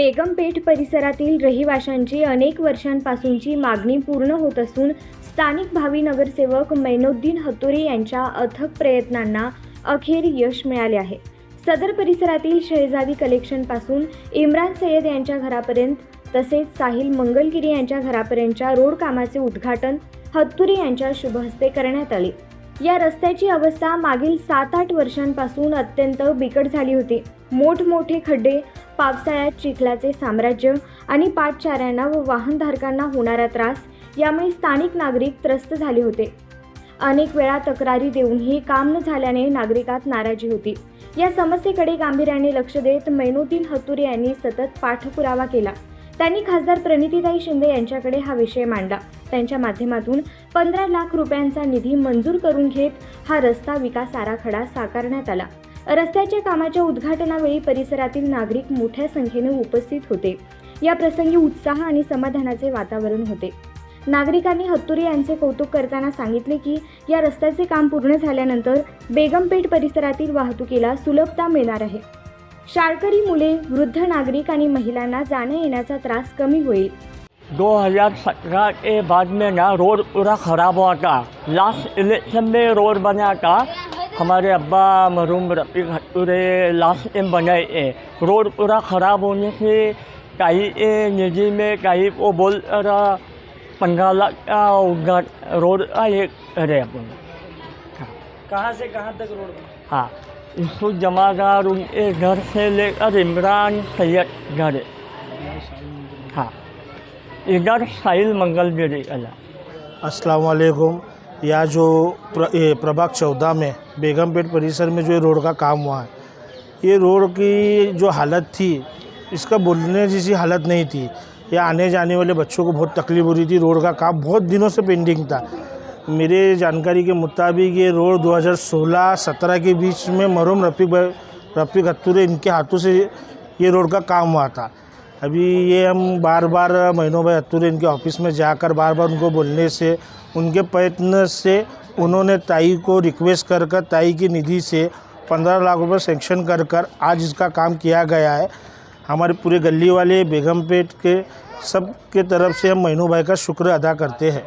बेगमपेठ परिसरातील रहिवाशांची अनेक वर्षांपासूनची मागणी पूर्ण होत असून स्थानिक भावी नगरसेवक मैनुद्दीन हतुरे यांच्या अथक प्रयत्नांना अखेर यश मिळाले आहे. सदर परिसरातील शेजावी कलेक्शनपासून इम्रान सय्यद यांच्या घरापर्यंत तसेच साहिल मंगलगिरी यांच्या घरापर्यंतच्या रोड कामाचे उद्घाटन हत्तुरे यांच्या शुभहस्ते करण्यात आले. या रस्त्याची अवस्था मागील सात आठ वर्षांपासून अत्यंत बिकट झाली होती. मोठमोठे खड्डे पावसाळ्यात चिखलाचे साम्राज्य आणि पाठचाऱ्यांना व वाहनधारकांना होणारा त्रास यामुळे स्थानिक नागरिक त्रस्त झाले होते. अनेक वेळा तक्रारी देऊनही काम न झाल्याने नागरिकात नाराजी होती. या समस्येकडे गांभीर्याने लक्ष देत मैनुद्दीन हतुरे यांनी सतत पाठपुरावा केला. त्यांनी खासदार प्रणितीताई शिंदे यांच्याकडे हा विषय मांडला. त्यांच्या माध्यमातून पंधरा लाख रुपयांचा निधी मंजूर करून घेत हा रस्ता विकास आराखडा साकारण्यात आला. रस्त्याच्या कामाच्या उद्घाटनावेळी परिसरातील नागरिक मोठ्या संख्येने उपस्थित होते. या प्रसंगी उत्साह आणि समाधानाचे वातावरण होते. नागरिकांनी हत्तुरे यांचे कौतुक करताना सांगितले की या रस्त्याचे काम पूर्ण झाल्यानंतर बेगमपेठ परिसरातील वाहतुकीला सुलभता मिळणार आहे. शाळकरी मुले वृद्ध नागरिक आणि महिलांना जाण्या येण्याचा त्रास कमी होईल. 2017 के बाद में ना रोड पूरा ख़राब हुआ था. लास्ट इलेक्शन में रोड बना था. हमारे अब्बा मरूम रफ़ी खतुरे लास्ट टाइम बनाए थे रोड पूरा ख़राब होने से कहीं ए निजी में कहीं वो बोल रहा पंद्रह लाख का उद्घाट रोड का ये करे अपन कहाँ से कहाँ तक रोड हाँ इसको जमादार उनके घर से लेकर इमरान सैयद घर हाँ। इधर साहिल मंगलगिरी अला अस्सलाम वालेकुम या जो प्र, प्रभाग चौदह में बेगमपेट परिसर में जो रोड का काम हुआ है ये रोड की जो हालत थी इसका बोलने जैसी हालत नहीं थी। या आने जाने वाले बच्चों को बहुत तकलीफ़ हो रही थी रोड का काम बहुत दिनों से पेंडिंग था। मेरे जानकारी के मुताबिक ये रोड 2016-17 के बीच में मरूम रफ़ीक भाई रफ़ीक इनके हाथों से ये रोड का काम हुआ था। अभी ये हम बार बार महीनों भाई अतुर इनके ऑफ़िस में जाकर बार बार उनको बोलने से, उनके प्रयत्न से उन्होंने ताई को रिक्वेस्ट कर कर, ताई की निधि से पंद्रह लाख रुपये सेंक्शन कर कर आज इसका काम किया गया है। हमारे पूरे गली वाले, बेगमपेट के सब के तरफ़ से हम महीनू भाई का शुक्र अदा करते हैं।